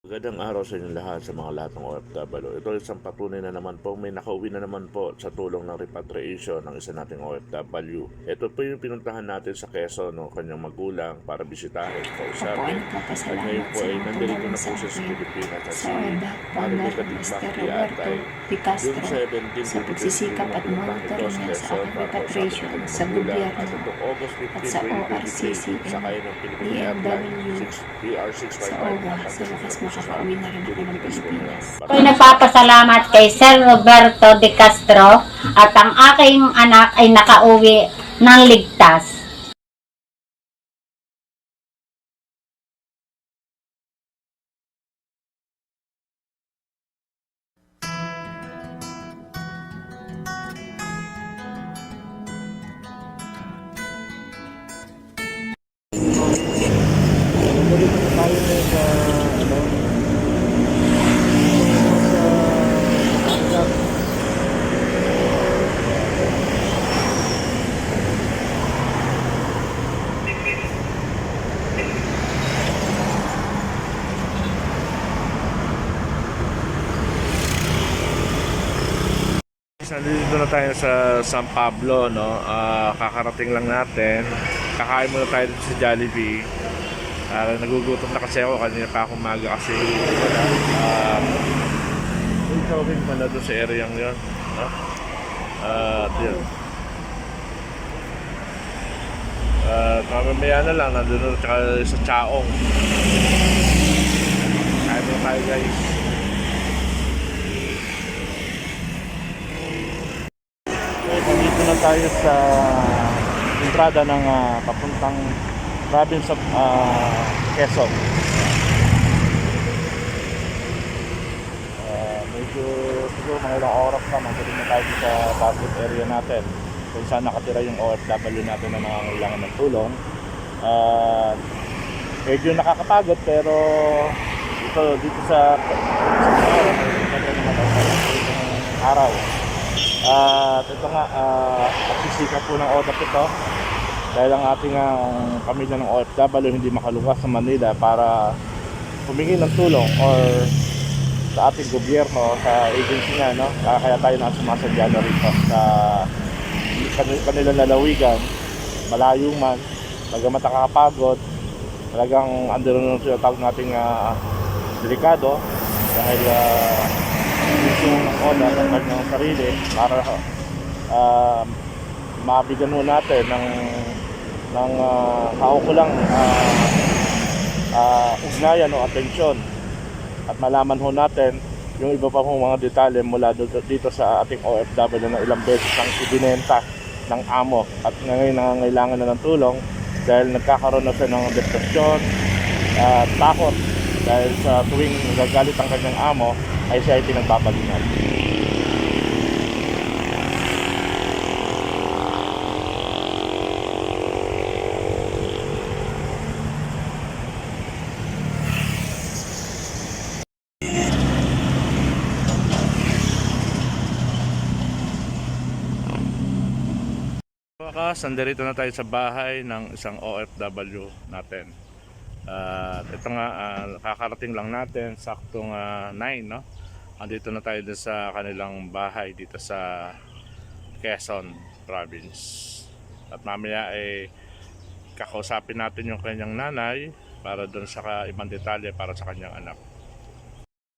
Magandang araw sa inyong lahat sa mga lahat ng OFW. Ito isang patunay na naman po, may nakauwi na naman po sa tulong ng repatriation ng isa nating OFW. Ito po yung pinuntahan natin sa Quezon, no, kanyang magulang para bisitahin, kausapin. At ngayon po ay nandito na po siya sa Pilipinas at si sa Roberto Atay. P. Castro June 17, sa pagsisikap at monitoring niya sa ating repatriation sa gobyerno at itong August 15, at sa 2023, ORCCN, sakay ng BMW, 6 PR655 sa OWA, sa wakas makakauwi na rin ako ng Pilipinas. Ako'y nagpapasalamat kay Sir Roberto de Castro at ang aking anak ay nakauwi ng ligtas. Nandito na tayo sa San Pablo, no? Ah, kakarating lang natin. Kakain muna tayo dito sa Jollibee. Ah, nagugutom na kasi ako kanina pa akong maga kasi. Ah, may shopping pala doon sa area yun. No? Uh, yun. Ah, mamamaya na lang, nandun na sa Chaong. Kain muna tayo guys. Okay, nandito na tayo sa entrada ng ah, papuntang province of ah, Quezon. Ah, medyo siguro mga ilang oras na magaling na tayo sa budget area natin kung saan nakatira yung OFW natin na nangangailangan ng tulong. Ah, medyo nakakapagod pero ito dito sa sa araw at ito nga, uh, pagsisika po ng ODAP ito. Dahil ang ating ah, pamilya ng OFW hindi makaluwas sa Manila para humingi ng tulong or sa ating gobyerno, sa agency nga, no? Kaya, kaya tayo na sumasadya na rito sa kanil- kanilang lalawigan, malayo man, bagamat nakakapagod, talagang andun na sila tawag nating ah, delikado. Dahil uh, gusto ng ODA ng kanyang sarili para uh, mabigyan mo natin ng ng uh, kaukulang uh, uh, ugnayan o atensyon. At malaman ho natin yung iba pa pong mga detalye mula dito, dito sa ating OFW na ilang beses ang ibinenta ng amo. At ngayon nangangailangan na ng tulong dahil nagkakaroon na siya ng depresyon at takot dahil sa tuwing nagagalit ang kanyang amo ay siya ay pinagbabalingan. Wakas, na tayo sa bahay ng isang OFW natin. At ito nga, ah, kakarating lang natin, saktong 9, no? Andito na tayo dun sa kanilang bahay dito sa Quezon Province. At mamaya ay kakausapin natin yung kanyang nanay para doon sa ibang detalye para sa kanyang anak.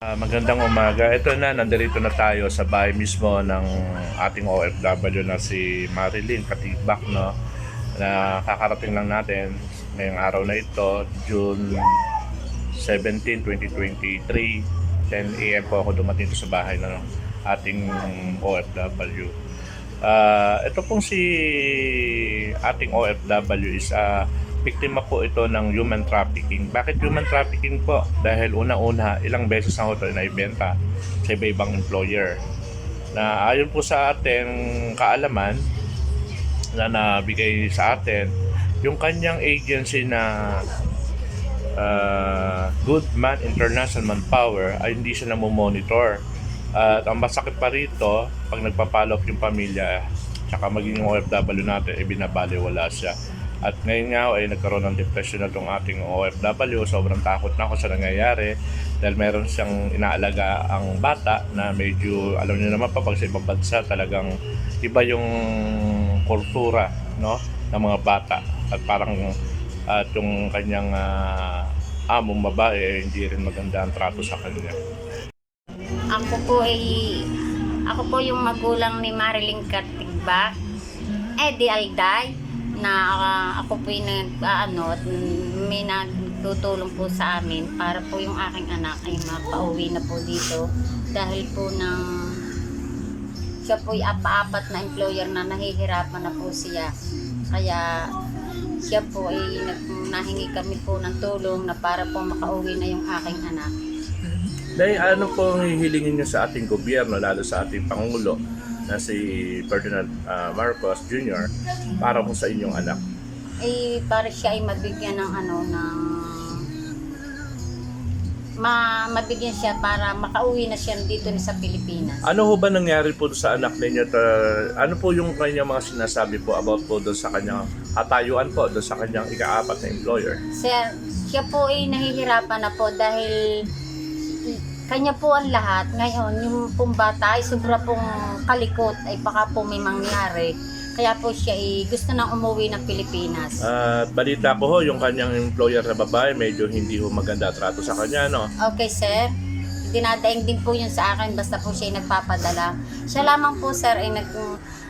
Ah, magandang umaga. Ito na, nandito na tayo sa bahay mismo ng ating OFW na si Marilyn Katibak, no? Na kakarating lang natin ngayong araw na ito, June 17, 2023. 10 a.m. po ako dumating sa bahay ng ating OFW. Ah, ito pong si ating OFW is ah, biktima po ito ng human trafficking. Bakit human trafficking po? Dahil una-una, ilang beses na ito naibenta sa iba-ibang employer. Na ayon po sa ating kaalaman na nabigay sa atin, yung kanyang agency na uh, Goodman International Manpower ay hindi siya namomonitor. At ang masakit pa rito, pag nagpapalop yung pamilya, tsaka maging yung OFW natin, eh binabaliwala siya. At ngayon nga ay nagkaroon ng depression na itong ating OFW. Sobrang takot na ako sa nangyayari. dahil meron siyang inaalaga ang bata na medyo alam niyo naman pa pag sa ibang bansa talagang iba yung kultura no ng mga bata at parang at yung kanyang ah, among babae eh, hindi rin maganda ang trato sa kanya. Ako po ay ako po yung magulang ni Marilyn Katigba. Eddie Alday na ah, ako po yung nag ano, at may nagtutulong po sa amin para po yung aking anak ay mapauwi na po dito dahil po ng siya po yung apa-apat na employer na nahihirapan na po siya. Kaya siya po ay nahingi kami po ng tulong na para po makauwi na yung aking anak. Dahil ano po ang hihilingin niyo sa ating gobyerno, lalo sa ating Pangulo na si Ferdinand ah, Marcos Jr. para po sa inyong anak? eh para siya ay mabigyan ng ano ng ma mabigyan siya para makauwi na siya dito sa Pilipinas. Ano ho ba nangyari po sa anak ninyo? Ta- ano po yung kanyang mga sinasabi po about po doon sa kanyang katayuan po, doon sa kanyang ikaapat na employer? Sir, siya po ay nahihirapan na po dahil kanya po ang lahat. Ngayon, yung pong bata ay sobra pong kalikot ay baka po may mangyari. Kaya po siya ay gusto nang umuwi ng Pilipinas. At balita ko ho, yung kanyang employer na babae, medyo hindi ho maganda trato sa kanya, no? Okay, sir. Dinadaing din po yun sa akin basta po siya ay nagpapadala. Siya lamang po, sir, ay nag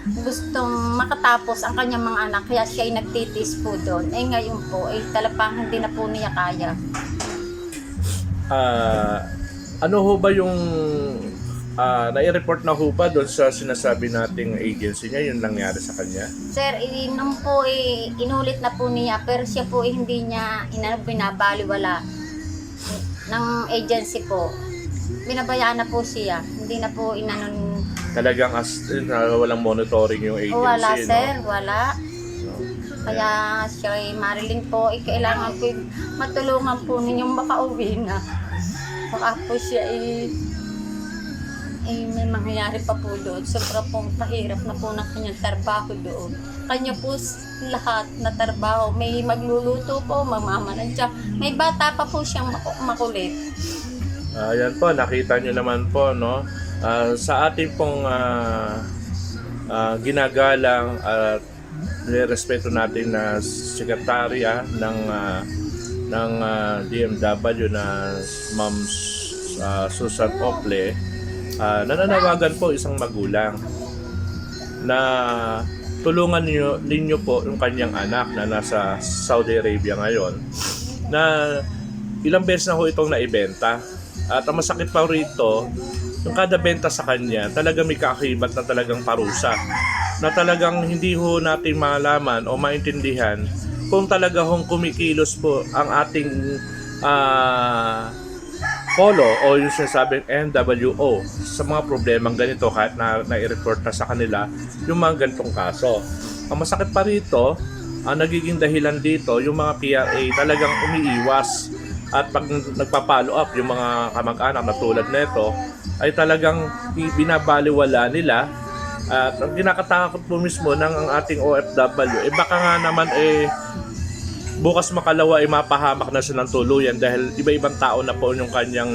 gustong makatapos ang kanyang mga anak kaya siya ay nagtitis po doon. Eh ngayon po, ay talapang hindi na po niya kaya. Ah, ano ho ba yung ah, nai-report na ho ba doon sa sinasabi nating agency niya, yung nangyari sa kanya? Sir, eh, nung po eh, inulit na po niya pero siya po eh, hindi niya ina, binabaliwala ng agency po. Binabayaan na po siya. Hindi na po inanon. Talagang as walang monitoring yung agency, wala, no? sir. Wala. Kaya siya ay Marilyn po, eh, kailangan po yung matulungan po ninyong makauwi na. Baka po siya ay eh, may mangyayari pa po doon. Sobra pong pahirap na po ng kanyang trabaho doon. Kanya po lahat na trabaho. May magluluto po, mamamanan siya. May bata pa po siyang maku- makulit. Ayan po, nakita nyo naman po, no? Ah, sa ating pong ah, ah, ginagalang at respeto natin na sekretarya ng ah, ng ah, DMW na Ma'am ah, Susan Ople, ah, nananawagan po isang magulang na tulungan niyo ninyo po yung kanyang anak na nasa Saudi Arabia ngayon na ilang beses na ho itong naibenta. At ang masakit pa rito yung kada benta sa kanya talaga may kaakibat na talagang parusa na talagang hindi ho natin malaman o maintindihan kung talaga hong kumikilos po ang ating ah, polo o yung sinasabing NWO sa mga problemang ganito kahit na nai-report na sa kanila yung mga ganitong kaso. Ang masakit pa rito, ang nagiging dahilan dito, yung mga PRA talagang umiiwas at pag nagpa-follow up yung mga kamag-anak na tulad nito ay talagang binabaliwala nila at ang kinakatakot po mismo ng ang ating OFW eh baka nga naman eh bukas makalawa ay mapahamak na siya ng tuluyan dahil iba-ibang tao na po yung kanyang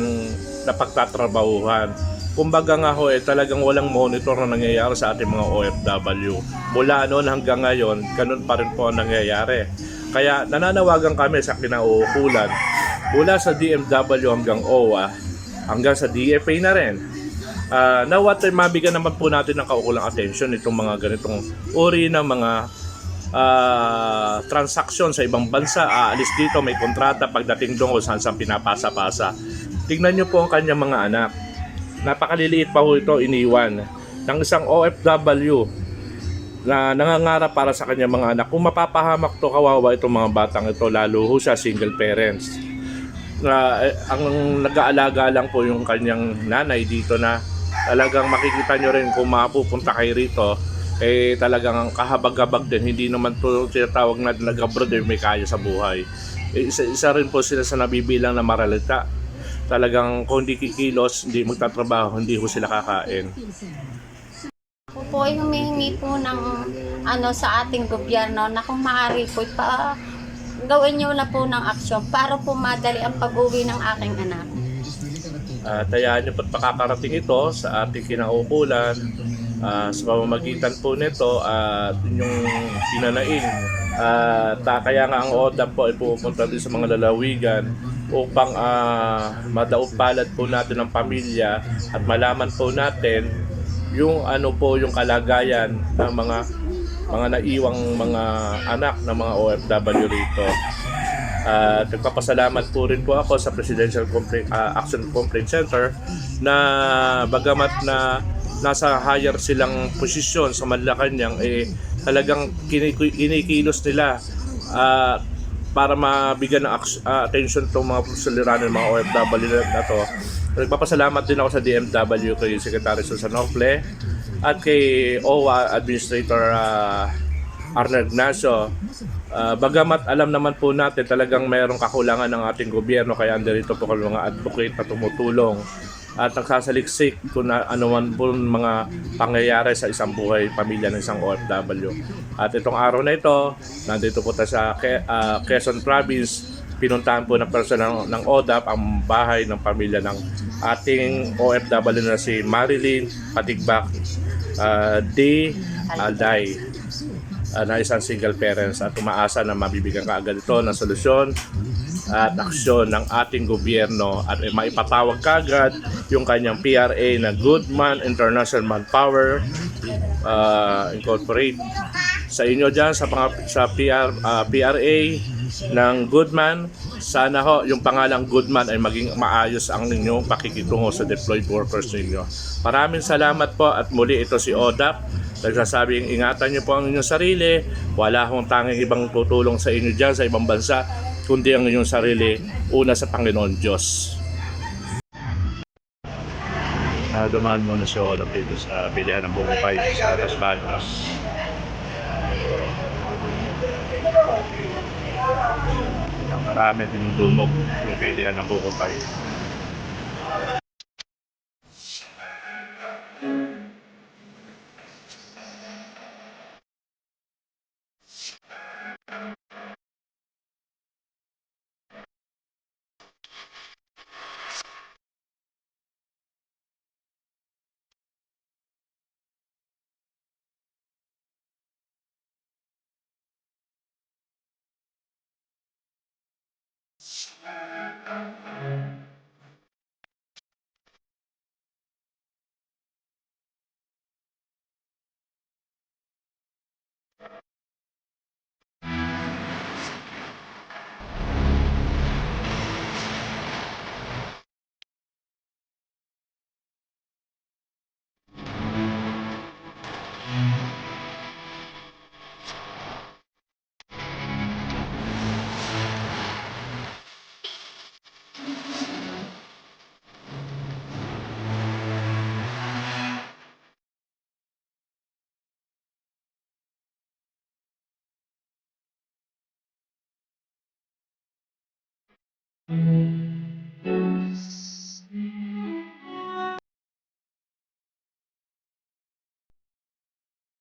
napagtatrabahuhan. Kumbaga nga ho, eh, talagang walang monitor na nangyayari sa ating mga OFW. Mula noon hanggang ngayon, ganun pa rin po ang nangyayari. Kaya nananawagan kami sa kinauukulan mula sa DMW hanggang OWA hanggang sa DFA na rin. Uh, nawat ay mabigyan naman po natin ng kaukulang attention itong mga ganitong uri ng mga ah, transaksyon sa ibang bansa, aalis dito, may kontrata pagdating doon kung saan saan pinapasa-pasa. Tingnan nyo po ang kanyang mga anak. Napakaliliit pa ho ito iniwan ng isang OFW na nangangarap para sa kanyang mga anak. Kung mapapahamak to kawawa itong mga batang ito, lalo ho siya single parents. Na eh, ang nag-aalaga lang po yung kanyang nanay dito na talagang makikita nyo rin kung mapupunta kayo rito eh talagang kahabag-habag din. Hindi naman to tinatawag na nag-abroad eh, may kaya sa buhay. Eh, isa, isa rin po sila sa nabibilang na maralita. Talagang kung hindi kikilos hindi magtatrabaho hindi ho sila kakain. Ako po ay humihingi po ng ano sa ating gobyerno na kung maaari po pa gawin niyo na po ng aksyon para po madali ang pag-uwi ng aking anak. Uh, tayaan niyo po't pakakarating ito sa ating kinaukulan ah, sa pamamagitan po nito at inyong pinanain. At ah, kaya nga ang ODAP po ay pupunta din sa mga lalawigan upang uh, madaupalad po natin ang pamilya at malaman po natin yung ano po yung kalagayan ng mga mga naiwang mga anak ng mga OFW rito. At nagpapasalamat po rin po ako sa Presidential Compla- ah, Action Complaint Center na bagamat na nasa higher silang posisyon sa Malacanang eh talagang kinik- kinikilos nila ah, para mabigyan ng ah, attention itong mga suliranin ng mga OFW na to. Nagpapasalamat din ako sa DMW kay Secretary Susan Ople at kay OWA Administrator ah, Arnel Ignacio. Ah, bagamat alam naman po natin talagang mayroong kakulangan ng ating gobyerno kaya andito po kami mga advocate na tumutulong at nagsasaliksik kung na, ano man po mga pangyayari sa isang buhay pamilya ng isang OFW. At itong araw na ito, nandito po tayo sa Ke- ah, Quezon Province, pinuntahan po ng personal ng ODAP ang bahay ng pamilya ng ating OFW na si Marilyn Patigbak uh, D. Alday uh, na isang single parents at umaasa na mabibigyan ka agad ito ng solusyon at aksyon ng ating gobyerno at eh, maipatawag kagad yung kanyang PRA na Goodman International Manpower uh, Incorporate. Sa inyo dyan sa, pang, sa PR, uh, PRA ng Goodman sana ho yung pangalang Goodman ay maging maayos ang inyong pakikitungo sa deployed workers ninyo. Maraming salamat po at muli ito si ODAP nagsasabing ingatan niyo po ang inyong sarili. Wala akong tanging ibang tutulong sa inyo dyan sa ibang bansa kundi ang inyong sarili una sa Panginoon Diyos. Uh, dumaan muna si Olaf dito sa bilihan ng buong pay sa Las Baños. Marami din dumog yung bilihan ng buong pay Mm-hmm.